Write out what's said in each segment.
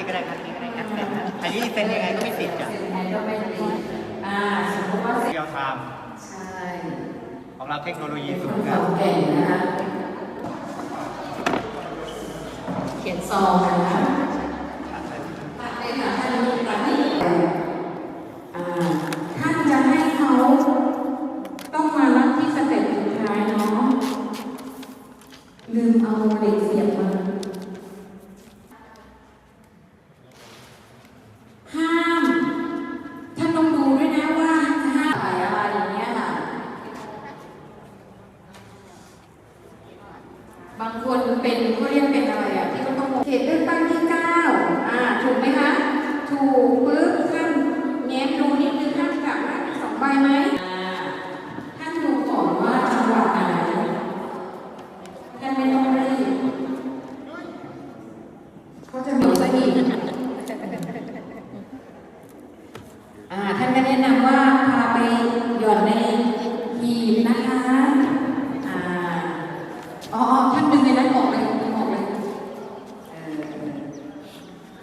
นี้ก็ได้ครับนี้ก็ได้ครับอันนี้เซ็นยังไงก็ไม่ติดจ้ะอ่าสมมติว่าเรียลไทม์ใช่ของเราเทคโนโลยีสูงนะเก่นะคเขียนซองนะคะปัดเลยค่ะท่านปัดนี่ท่านจะให้เขาต้องมารับที่เต็ปสุดท้ายเนาะลืมเอาเด็กเสียบมา บางคนเป็นเขาเรียกเป็นอะไรอะที่เขาต้องเขตเลือกตั้งที่เก้าอ่าถูกไหมคะ ถูกปึ๊บท่านแง้มดูนิดนึงท่านกลับว่ามีสองใบไหมอ่าท่านดูก่อนว่าจังหวัดไหนท่านไม่ต้องรีบเขาจะมีซะอีกอ่าท่านก็แนะนำว่าพาไปหย่อนในหีบนะคะ อ่า อ๋ออ๋อท่านดึงในนั้นออกเลยดึงออกเลยเออ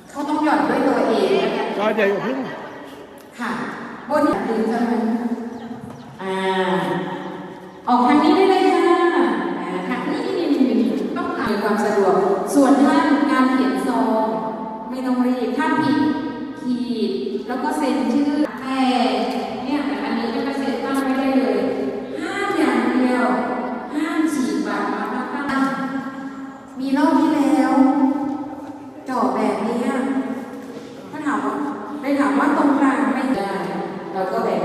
เขาต้องหย่อนด้วยตัวเองนะคะก็เดี๋ยวพึ่งค่ะ บนดึงใช่ไหมอ่า ออกทางนี้ได้เลยค่ะอ่าทางนี้นี่นี่นี่ต้องหาความสะดวก ส่วนท่านการเขียนซองไม่ต้องรีบท่าผิดขีด แล้วก็เซ็นชื่อแต่เนี่ยแต่อันนี้ก็เซ็นตั้งไม่ได้เลยห้ามอย่างเดียว ห้ามฉีกบัตรมาตั้งมีรอบ ตรงกลางไม่ได้เราก็แบ่